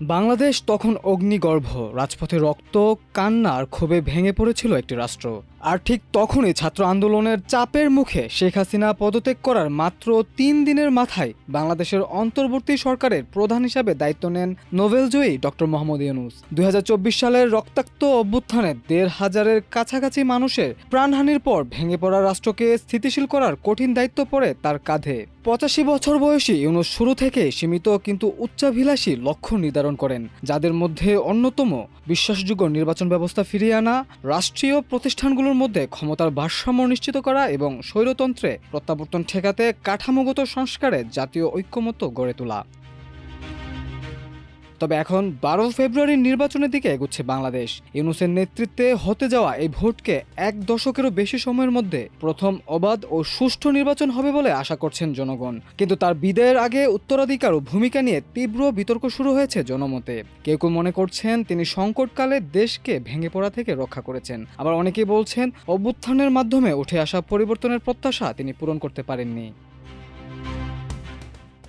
বাংলাদেশ তখন অগ্নিগর্ভ রাজপথে রক্ত কান্নার ক্ষোভে ভেঙে পড়েছিল একটি রাষ্ট্র। আর ঠিক তখনই ছাত্র আন্দোলনের চাপের মুখে শেখ হাসিনা পদত্যাগ করার মাত্র তিন দিনের মাথায় বাংলাদেশের অন্তর্বর্তী সরকারের প্রধান হিসাবে দায়িত্ব নেন নোবেলজয়ী ডক্টর মোহাম্মদ ইউনুস। দুই হাজার চব্বিশ সালের রক্তাক্ত অভ্যুত্থানে দেড় হাজারের কাছাকাছি মানুষের প্রাণহানির পর ভেঙে পড়া রাষ্ট্রকে স্থিতিশীল করার কঠিন দায়িত্ব পড়ে তার কাঁধে। পঁচাশি বছর বয়সী ইউনুস শুরু থেকে সীমিত কিন্তু উচ্চাভিলাষী লক্ষ্য নির্ধারণ করেন, যাদের মধ্যে অন্যতম বিশ্বাসযোগ্য নির্বাচন ব্যবস্থা ফিরিয়ে আনা, রাষ্ট্রীয় প্রতিষ্ঠানগুলোর মধ্যে ক্ষমতার ভারসাম্য নিশ্চিত করা এবং স্বৈরতন্ত্রে প্রত্যাবর্তন ঠেকাতে কাঠামোগত সংস্কারে জাতীয় ঐক্যমত্য গড়ে তোলা। তবে এখন বারো ফেব্রুয়ারির নির্বাচনের দিকে এগুচ্ছে বাংলাদেশ। ইউনুসের নেতৃত্বে হতে যাওয়া এই ভোটকে এক দশকেরও বেশি সময়ের মধ্যে প্রথম অবাধ ও সুষ্ঠু নির্বাচন হবে বলে আশা করছেন জনগণ। কিন্তু তার বিদায়ের আগে উত্তরাধিকার ও ভূমিকা নিয়ে তীব্র বিতর্ক শুরু হয়েছে জনমতে। কেউ কেউ মনে করছেন তিনি সংকটকালে দেশকে ভেঙে পড়া থেকে রক্ষা করেছেন। আবার অনেকেই বলছেন অভ্যুত্থানের মাধ্যমে উঠে আসা পরিবর্তনের প্রত্যাশা তিনি পূরণ করতে পারেননি।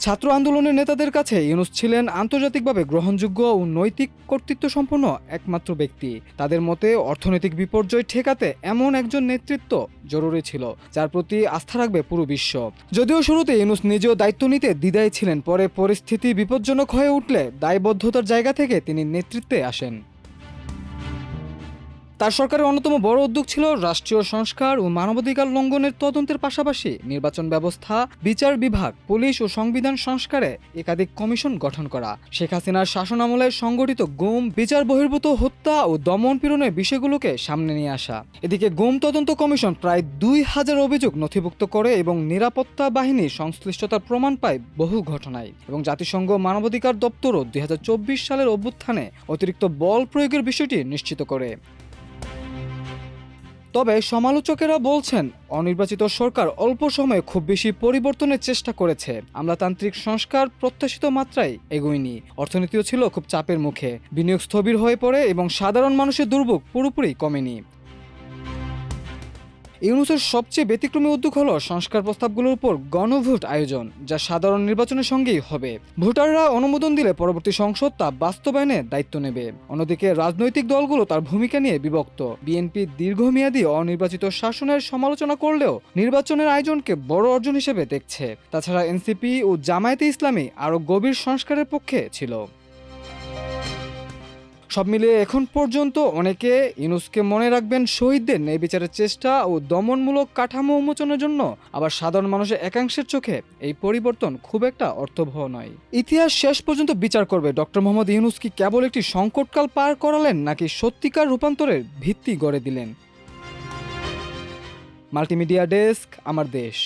ছাত্র আন্দোলনের নেতাদের কাছে ইউনুস ছিলেন আন্তর্জাতিকভাবে গ্রহণযোগ্য ও নৈতিক কর্তৃত্ব সম্পন্ন একমাত্র ব্যক্তি। তাদের মতে, অর্থনৈতিক বিপর্যয় ঠেকাতে এমন একজন নেতৃত্ব জরুরি ছিল, যার প্রতি আস্থা রাখবে পুরো বিশ্ব। যদিও শুরুতে ইউনুস নিজেও দায়িত্ব নিতে দ্বিধায় ছিলেন, পরে পরিস্থিতি বিপজ্জনক হয়ে উঠলে দায়বদ্ধতার জায়গা থেকে তিনি নেতৃত্বে আসেন। তার সরকারের অন্যতম বড় উদ্যোগ ছিল রাষ্ট্রীয় সংস্কার ও মানবাধিকার লঙ্ঘনের তদন্তের পাশাপাশি নির্বাচন ব্যবস্থা, বিচার বিভাগ, পুলিশ ও সংবিধান সংস্কারে একাধিক কমিশন গঠন করা। শেখ হাসিনার শাসনামলে সংগঠিত গুম, বিচার বহির্ভূত হত্যা ও দমন পীড়নের বিষয়গুলোকে সামনে নিয়ে আসা। এদিকে গুম তদন্ত কমিশন প্রায় দুই হাজার অভিযোগ নথিভুক্ত করে এবং নিরাপত্তা বাহিনীর সংশ্লিষ্টতার প্রমাণ পায় বহু ঘটনায়। এবং জাতিসংঘ মানবাধিকার দপ্তরও দুই হাজার চব্বিশ সালের অভ্যুত্থানে অতিরিক্ত বল প্রয়োগের বিষয়টি নিশ্চিত করে। তবে সমালোচকেরা বলছেন, অনির্বাচিত সরকার অল্প সময়ে খুব বেশি পরিবর্তনের চেষ্টা করেছে। আমলাতান্ত্রিক সংস্কার প্রত্যাশিত মাত্রায় এগোয়নি। অর্থনীতিও ছিল খুব চাপের মুখে। বিনিয়োগ স্থবির হয়ে পড়ে এবং সাধারণ মানুষের দুর্ভোগ পুরোপুরি কমেনি। ইউনুসের সবচেয়ে ব্যতিক্রমী উদ্যোগ হল সংস্কার প্রস্তাবগুলোর উপর গণভোট আয়োজন, যা সাধারণ নির্বাচনের সঙ্গেই হবে। ভোটাররা অনুমোদন দিলে পরবর্তী সংসদ তা বাস্তবায়নে দায়িত্ব নেবে। অন্যদিকে রাজনৈতিক দলগুলো তার ভূমিকা নিয়ে বিভক্ত। বিএনপি দীর্ঘমেয়াদী অনির্বাচিত শাসনের সমালোচনা করলেও নির্বাচনের আয়োজনকে বড় অর্জন হিসেবে দেখছে। তাছাড়া এনসিপি ও জামায়াতে ইসলামী আরও গভীর সংস্কারের পক্ষে ছিল। সব মিলিয়ে এখন পর্যন্ত অনেকে ইউনুসকে মনে রাখবেন শহীদদের ন্যায় বিচারের চেষ্টা ও দমনমূলক কাঠামো উন্মোচনের জন্য আবার সাধারণ মানুষের একাংশের চোখে এই পরিবর্তন খুব একটা অর্থবহ নয়। ইতিহাস শেষ পর্যন্ত বিচার করবে। ডক্টর মোহাম্মদ ইউনুস কি কেবল একটি সংকটকাল পার করালেন নাকি সত্যিকার রূপান্তরের ভিত্তি গড়ে দিলেন? মাল্টিমিডিয়া ডেস্ক, আমার দেশ।